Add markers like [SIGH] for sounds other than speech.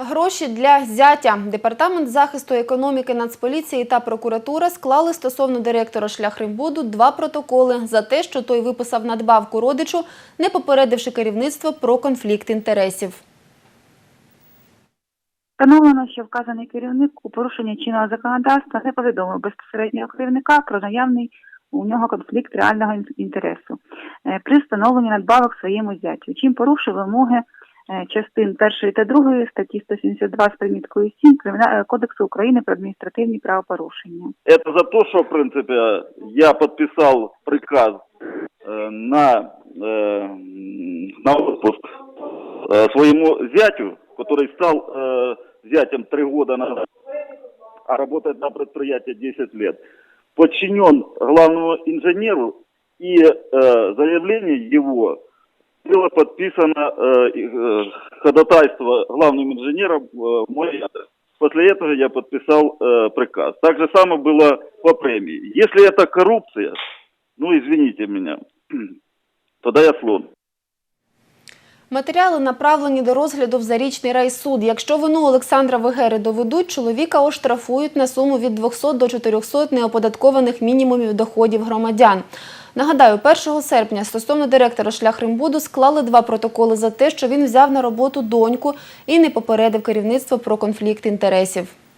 Гроші для зятя. Департамент захисту економіки Нацполіції та прокуратура склали стосовно директора шляхримбуду два протоколи за те, що той виписав надбавку родичу, не попередивши керівництво про конфлікт інтересів. Встановлено, що вказаний керівник у порушенні чинного законодавства не повідомив безпосереднього керівника про наявний у нього конфлікт реального інтересу е, при встановленні надбавок своєму зятю, чим порушив вимоги частин 1 та 2 статті 172 з приміткою 7 Криміна- е, Кодексу України про адміністративні правопорушення. Это за то, что, в принципе, я подписал приказ э, на, э, на отпуск э, своему зятю, который стал э, зятем три года назад, а работает на предприятии 10 лет, подчинен главному инженеру, и э, заявление его было подписано э, и, э, ходатайство главным инженером э, в мой адрес. После этого я подписал э, приказ. Так же самое было по премии. Если это коррупция, ну извините меня, [CLEARS THROAT] тогда я слон. Матеріали направлені до розгляду в зарічний райсуд. Якщо вину Олександра Вегери доведуть, чоловіка оштрафують на суму від 200 до 400 неоподаткованих мінімумів доходів громадян. Нагадаю, 1 серпня стосовно директора шляхримбуду склали два протоколи за те, що він взяв на роботу доньку і не попередив керівництво про конфлікт інтересів.